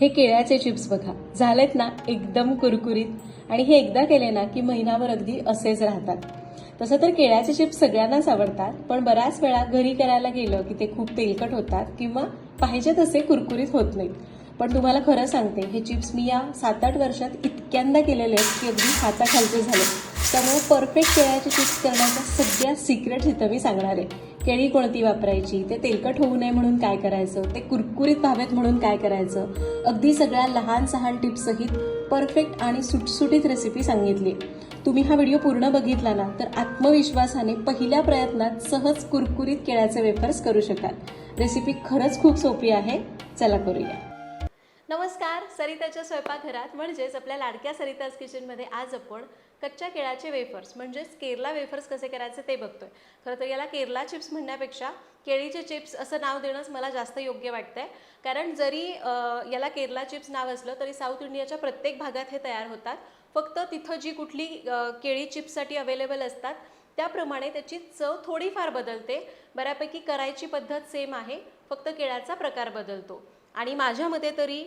हे केळ्याचे चिप्स बघा. झालेत ना एकदम कुरकुरीत. आणि हे एकदा केले ना की महिनाभर अगदी असेच राहतात. तसं तर केळ्याचे चिप्स सगळ्यांनाच आवडतात पण बऱ्याच वेळा घरी करायला गेलं की ते खूप तेलकट होतात किंवा पाहिजे तसे कुरकुरीत होत नाहीत. पण तुम्हाला खरं सांगते हे चिप्स मी या सात आठ वर्षात इतक्यांदा केलेले आहेत की अगदी हाताखालचे झाले त्यामुळे परफेक्ट केळ्याची चिप्स करण्याच्या सगळ्या सिक्रेट इथं मी सांगणार आहे. केळी कोणती वापरायची? ते तेलकट होऊ नये म्हणून काय करायचं? ते कुरकुरीत व्हावेत म्हणून काय करायचं? अगदी सगळ्या लहान सहान टिप्ससहित परफेक्ट आणि सुटसुटीत रेसिपी सांगितली. तुम्ही हा व्हिडिओ पूर्ण बघितला ना तर आत्मविश्वासाने पहिल्या प्रयत्नात सहज कुरकुरीत केळ्याचे वेफर्स करू शकाल. रेसिपी खरंच खूप सोपी आहे. चला करूया. नमस्कार सरिताच्या स्वयंपाकघरात म्हणजेच आपल्या लाडक्या सरिताज किचनमध्ये आज आपण कच्च्या केळाचे वेफर्स म्हणजेच केरला वेफर्स कसे करायचे ते बघतोय. खरं तर याला केरला चिप्स म्हणण्यापेक्षा केळीचे चिप्स असं नाव देणंच मला जास्त योग्य वाटतंय. कारण जरी याला केरला चिप्स नाव असलं तरी साऊथ इंडियाच्या प्रत्येक भागात हे तयार होतात. फक्त तिथं जी कुठली केळी चिप्ससाठी अवेलेबल असतात त्याप्रमाणे त्याची चव थोडीफार बदलते. बऱ्यापैकी करायची पद्धत सेम आहे फक्त केळ्याचा प्रकार बदलतो. आणि माझ्या मते तरी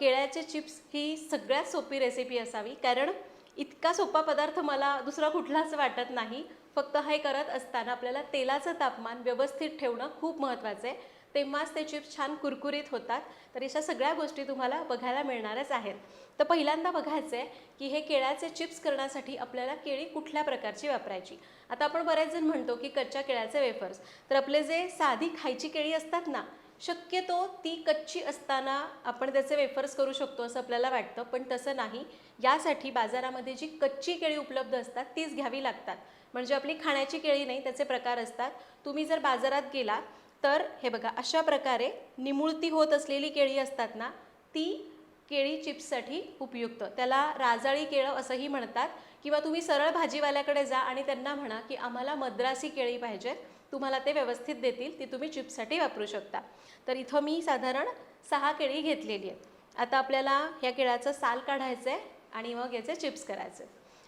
केळ्याचे चिप्स ही सगळ्यात सोपी रेसिपी असावी. कारण इतका सोपा पदार्थ मला दुसरा कुठलाच वाटत नाही. फक्त हे करत असताना आपल्याला तेलाचं तापमान व्यवस्थित ठेवणं खूप महत्त्वाचं आहे. तेव्हाच ते चिप्स छान कुरकुरीत होतात. तर अशा सगळ्या गोष्टी तुम्हाला बघायला मिळणारच आहेत. तर पहिल्यांदा बघायचं आहे की हे केळ्याचे चिप्स करण्यासाठी आपल्याला केळी कुठल्या प्रकारची वापरायची? आता आपण बरेच जण म्हणतो की कच्च्या केळ्याचे वेफर्स तर आपले जे साधी खायची केळी असतात ना शक्यतो ती कच्ची असताना आपण त्याचे वेफर्स करू शकतो असं आपल्याला वाटतं पण तसं नाही. यासाठी बाजारामध्ये जी कच्ची केळी उपलब्ध असतात तीच घ्यावी लागतात. म्हणजे आपली खाण्याची केळी नाही त्याचे प्रकार असतात. तुम्ही जर बाजारात गेला तर हे बघा अशा प्रकारे निमुळती होत असलेली केळी असतात ना ती केळी चिप्ससाठी उपयुक्त. त्याला राजाळी केळं असंही म्हणतात. किंवा तुम्ही सरळ भाजीवाल्याकडे जा आणि त्यांना म्हणा की आम्हाला मद्रासी केळी पाहिजेत. तुम्हाला ते व्यवस्थित देतील ती तुम्ही चिप्ससाठी वापरू शकता. तर इथं मी साधारण सहा केळी घेतलेली आहेत. आता आपल्याला ह्या केळाचं साल काढायचं आहे आणि मग याचे चिप्स करायचे.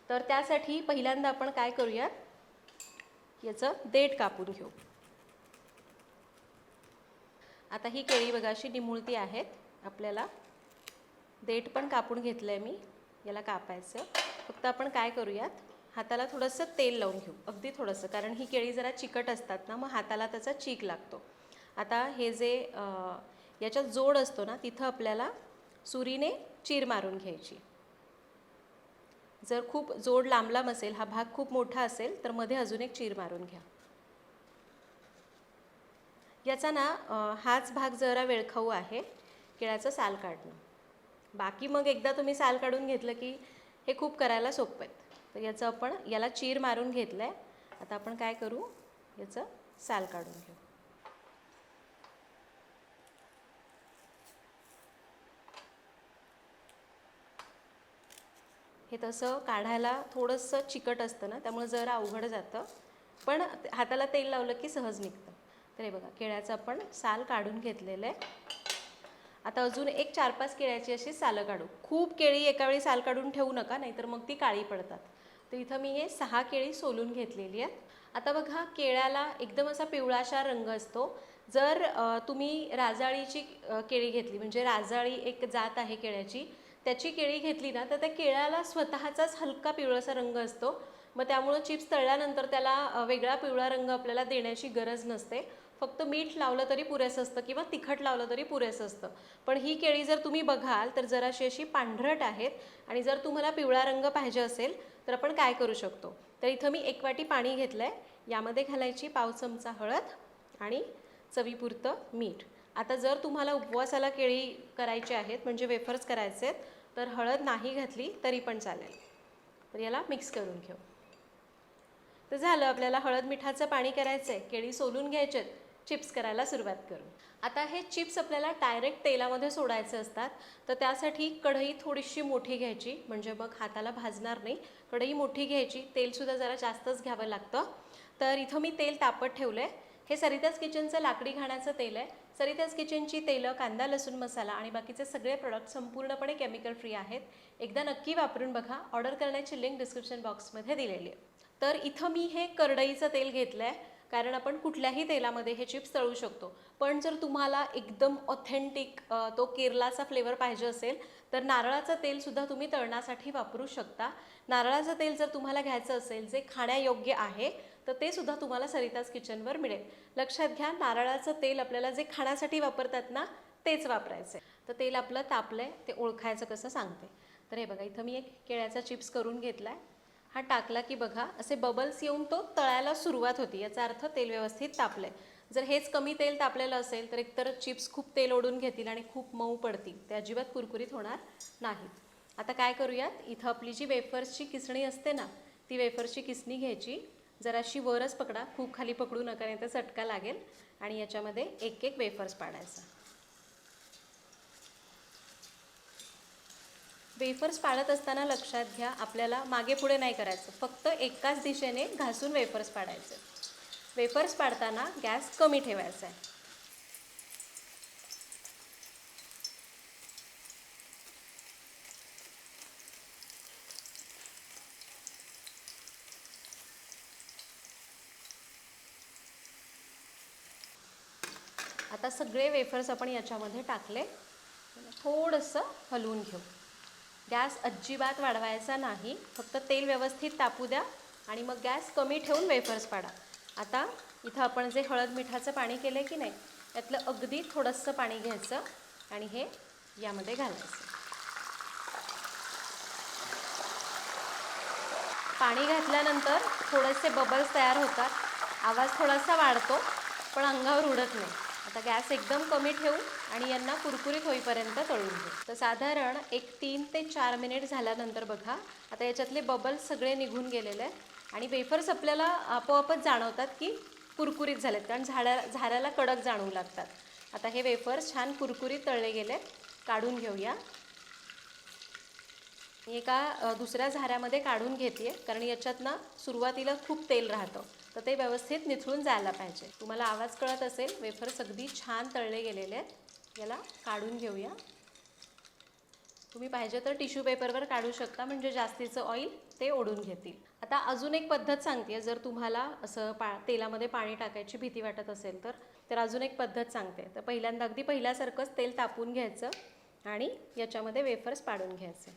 तर त्यासाठी पहिल्यांदा आपण काय करूयात? याचं देठ कापून घेऊ. आता ही केळी बघाशी निमुळती आहेत. आपल्याला देठ पण कापून घेतलं आहे मी याला कापायचं. फक्त आपण काय करूयात हाताला थोडंसं तेल लावून घेऊ अगदी थोडंसं कारण ही केळी जरा चिकट असतात ना मग हाताला त्याचा चीक लागतो. आता हे जे याच्यात जोड असतो ना तिथं आपल्याला सुरीने चीर मारून घ्यायची. जर खूप जोड लांबलांब असेल हा भाग खूप मोठा असेल तर मध्ये अजून एक चीर मारून घ्या. याचा ना हाच भाग जरा वेळखाऊ आहे केळ्याचं साल काढणं. बाकी मग एकदा तुम्ही साल काढून घेतलं की हे खूप करायला सोपं आहेत तर याचं आपण याला चीर मारून घेतलं आहे आता आपण काय करू? याचं साल काढून घेऊ. हे तसं काढायला थोडंसं चिकट असतं ना त्यामुळे जरा अवघड जातं. पण हाताला तेल लावलं की सहज निघतं. तर हे बघा केळ्याचं आपण साल काढून घेतलेलं आहे. आता अजून एक चार पाच केळ्याची अशी सालं काढू. खूप केळी एका वेळी साल काढून ठेवू नका नाहीतर मग ती काळी पडतात. तर इथं मी हे सहा केळी सोलून घेतलेली आहेत. आता बघा केळ्याला एकदम असा पिवळाशा रंग असतो. जर तुम्ही राजाळीची केळी घेतली म्हणजे राजाळी एक जात आहे केळ्याची त्याची केळी घेतली ना तर त्या केळ्याला स्वतःचाच हलका पिवळासा रंग असतो. मग त्यामुळं चिप्स तळल्यानंतर त्याला वेगळा पिवळा रंग आपल्याला देण्याची गरज नसते. फक्त मीठ लावलं तरी पुरेसं असतं किंवा तिखट लावलं तरी पुरेसं असतं. पण ही केळी जर तुम्ही बघाल तर जराशी अशी पांढरट आहेत आणि जर तुम्हाला पिवळा रंग पाहिजे असेल तर आपण काय करू शकतो? तर इथं मी एक वाटी पाणी घेतलं आहे यामध्ये घालायची पाव चमचा हळद आणि चवीपुरतं मीठ. आता जर तुम्हाला उपवासाला केळी करायची आहेत म्हणजे वेफर्स करायचे आहेत तर हळद नाही घातली तरी पण चालेल. तर याला मिक्स करून घेऊ. तर झालं आपल्याला हळद मिठाचं पाणी करायचं आहे केळी सोलून घ्यायचे आहेत चिप्स करायला सुरुवात करू. आता हे चिप्स आपल्याला डायरेक्ट तेलामध्ये सोडायचे असतात तर त्यासाठी कढई थोडीशी मोठी घ्यायची. म्हणजे मग हाताला भाजणार नाही. कढई मोठी घ्यायची. तेलसुद्धा जरा जास्तच घ्यावं लागतं. तर इथं मी तेल तापत ठेवलं आहे हे सरिताज किचनचं लाकडी घाण्याचं तेल आहे. सरिताज किचनची तेलं कांदा लसूण मसाला आणि बाकीचे सगळे प्रॉडक्ट संपूर्णपणे केमिकल फ्री आहेत. एकदा नक्की वापरून बघा. ऑर्डर करण्याची लिंक डिस्क्रिप्शन बॉक्समध्ये दिलेली आहे. तर इथं मी हे करडईचं तेल घेतलं आहे कारण आपण कुठल्याही तेलामध्ये हे चिप्स तळू शकतो. पण जर तुम्हाला एकदम ऑथेंटिक तो केरलाचा फ्लेवर पाहिजे असेल तर नारळाचं तेलसुद्धा तुम्ही तळण्यासाठी वापरू शकता. नारळाचं तेल जर तुम्हाला घ्यायचं असेल जे खाण्यायोग्य आहे तर ते सुद्धा तुम्हाला सरिताज किचनवर मिळेल. लक्षात घ्या नारळाचं तेल आपल्याला जे खाण्यासाठी वापरतात ना तेच वापरायचं. आहे तर तेल आपलं तापलं आहे ते ओळखायचं कसं सांगते. तर हे बघा इथं मी एक केळ्याचा चिप्स करून घेतलाय. हा टाकला की बघा असे बबल्स येऊन तो तळायला सुरुवात होती. याचा अर्थ तेल व्यवस्थित तापलंय. जर हेच कमी तेल तापलेलं असेल तर एकतर चिप्स खूप तेल ओढून घेतील आणि खूप मऊ पडतील. ते अजिबात कुरकुरीत होणार नाहीत. आता काय करूयात? इथं आपली जी वेफर्सची किसणी असते ना ती वेफर्सची किसणी घ्यायची. जराशी वरच पकडा. खूप खाली पकडू नका नाही तर चटका लागेल. आणि याच्यामध्ये एक एक वेफर्स पाडायचा. वेफर्स पाडत असताना लक्षात घ्या आपल्याला मागे पुढे नाही करायचं. फक्त एकाच दिशेने घासून वेफर्स पाडायचं. वेफर्स पाडताना गॅस कमी ठेवायचा आहे. आता सगळे वेफर्स आपण याच्यामध्ये टाकले. थोडंसं हलवून घेऊ. गॅस अजिबात वाढवायचा नाही. फक्त तेल व्यवस्थित तापू द्या आणि मग गॅस कमी ठेवून वेफर्स पाडा. आता इथं आपण जे हळद मिठाचं पाणी केलं आहे की नाही त्यातलं अगदी थोडंसं पाणी घ्यायचं आणि हे यामध्ये घालायचं. पाणी घातल्यानंतर थोडेसे बबल्स तयार होतात. आवाज थोडासा वाढतो पण अंगावर उडत नाही. आता गॅस एकदम कमी ठेवू आणि यांना कुरकुरीत होईपर्यंत तळून घेऊ. तर साधारण एक तीन ते चार मिनिट झाल्यानंतर बघा आता याच्यातले बबल्स सगळे निघून गेलेले आहेत आणि वेफर्स आपल्याला आपोआपच जाणवतात की कुरकुरीत झालेत कारण झाड्या झाऱ्याला कडक जाणवू लागतात. आता हे वेफर्स छान कुरकुरीत तळले गेले काढून घेऊया. मी एका दुसऱ्या झाऱ्यामध्ये काढून घेते कारण याच्यात ना सुरुवातीला खूप तेल राहतं. तर ते व्यवस्थित निथळून जायला पाहिजे. तुम्हाला आवाज कळत असेल वेफर्स अगदी छान तळले गेलेले आहेत. याला काढून घेऊया. तुम्ही पाहिजे तर टिश्यू पेपरवर काढू शकता म्हणजे जास्तीचं ऑइल ते ओढून घेतील. आता अजून एक पद्धत सांगते जर तुम्हाला असं पा तेलामध्ये पाणी टाकायची भीती वाटत असेल तर तर अजून एक पद्धत सांगते तर पहिल्यांदा अगदी पहिल्यासारखंच तेल तापून घ्यायचं आणि याच्यामध्ये वेफर्स पाडून घ्यायचे.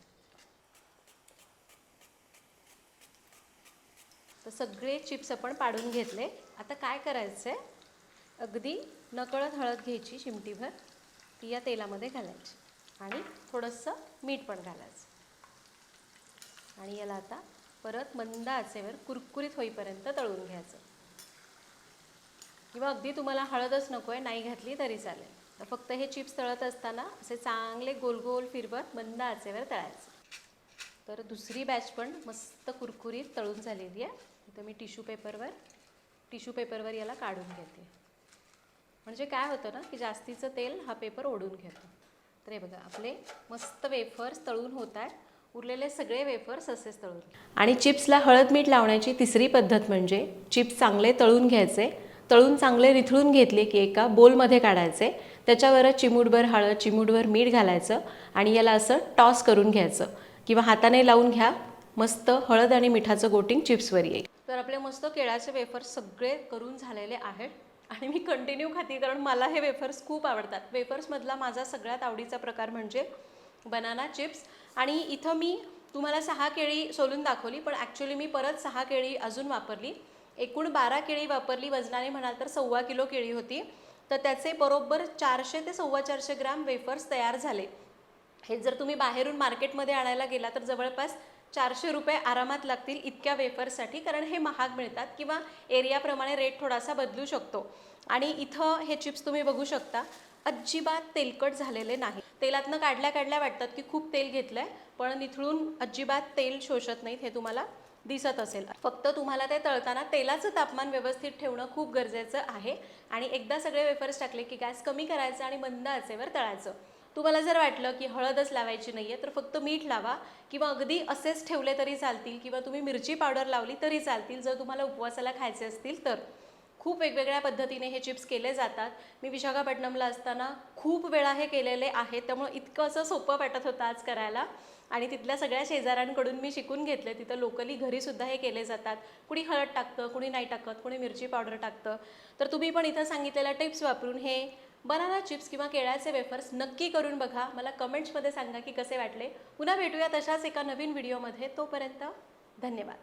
तर सगळे चिप्स आपण पाडून घेतले. आता काय करायचं आहे अगदी नकळत हळद घ्यायची चिमटीभर ती या तेलामध्ये घालायची आणि थोडंसं मीठ पण घालायचं. आणि याला आता परत मंद आचेवर कुरकुरीत होईपर्यंत तळून घ्यायचं. किंवा अगदी तुम्हाला हळदच नको आहे नाही घातली तरी चालेल. तर फक्त हे चिप्स तळत असताना असे चांगले गोल गोल फिरवत मंद आचेवर तळायचं. तर दुसरी बॅच पण मस्त कुरकुरीत तळून झालेली आहे. इथं मी टिश्यू पेपरवर टिश्यू पेपरवर याला काढून घेते. म्हणजे काय होतं ना की जास्तीचं तेल हा पेपर ओढून घेतो. तर हे बघा आपले मस्त वेफर्स तळून होत आहेत. उरलेले सगळे वेफर्स असेच तळून आणि चिप्सला हळद मीठ लावण्याची तिसरी पद्धत म्हणजे चिप्स चांगले तळून घ्यायचे. तळून चांगले रिथळून घेतले की एका बोलमध्ये काढायचे. त्याच्यावर चिमूटभर हळद चिमूटभर मीठ घालायचं आणि याला असं टॉस करून घ्यायचं. किंवा हाताने लावून घ्या मस्त हळद आणि मिठाचं गोटिंग चिप्सवर येईल. तर आपले मस्त केळ्याचे वेफर्स सगळे करून झालेले आहेत. आणि मी कंटिन्यू खाते कारण मला हे वेफर्स खूप आवडतात. वेफर्समधला माझा सगळ्यात आवडीचा प्रकार म्हणजे बनाना चिप्स आणि इथं मी तुम्हाला सहा केळी सोलून दाखवली पण ॲक्च्युली मी परत सहा केळी अजून वापरली. एकूण बारा केळी वापरली. वजनाने म्हणाल तर सव्वा किलो केळी होती. तर त्याचे बरोबर चारशे ते सव्वा चारशे ग्राम वेफर्स तयार झाले. हे जर तुम्ही बाहेरून मार्केटमध्ये आणायला गेला तर जवळपास चारशे रुपये आरामात लागतील इतक्या वेफरसाठी कारण हे महाग मिळतात किंवा एरियाप्रमाणे रेट थोडासा बदलू शकतो. आणि इथं हे चिप्स तुम्ही बघू शकता अजिबात तेलकट झालेले नाही. तेलातनं काढल्या काढल्या वाटतात की खूप तेल घेतलं आहे पण निथळून अजिबात तेल शोषत नाहीत हे तुम्हाला दिसत असेल. फक्त तुम्हाला ते तळताना तेलाचं तापमान व्यवस्थित ठेवणं खूप गरजेचं आहे. आणि एकदा सगळे वेफर्स टाकले की गॅस कमी करायचा आणि मंद आचेवर तळायचं. तुम्हाला जर वाटलं की हळदच लावायची नाही आहे तर फक्त मीठ लावा किंवा अगदी असेच ठेवले तरी चालतील किंवा तुम्ही मिरची पावडर लावली तरी चालतील जर तुम्हाला उपवासाला खायचे असतील तर. खूप वेगवेगळ्या पद्धतीने हे चिप्स केले जातात. मी विशाखापट्टणमला असताना खूप वेळा हे केलेले आहेत त्यामुळं इतकं असं सोपं वाटत होतं आज करायला. आणि तिथल्या सगळ्या शेजाऱ्यांकडून मी शिकून घेतले तिथं लोकली घरीसुद्धा हे केले जातात. कुणी हळद टाकतं कुणी नाही टाकत कुणी मिरची पावडर टाकतं. तर तुम्ही पण इथं सांगितलेल्या टिप्स वापरून हे बनाना चिप्स किंवा केळ्याचे वेफर्स नक्की करून बघा. मला कमेंट्समध्ये सांगा की कसे वाटले. पुन्हा भेटूया तशाच एका नवीन व्हिडिओमध्ये तोपर्यंत धन्यवाद.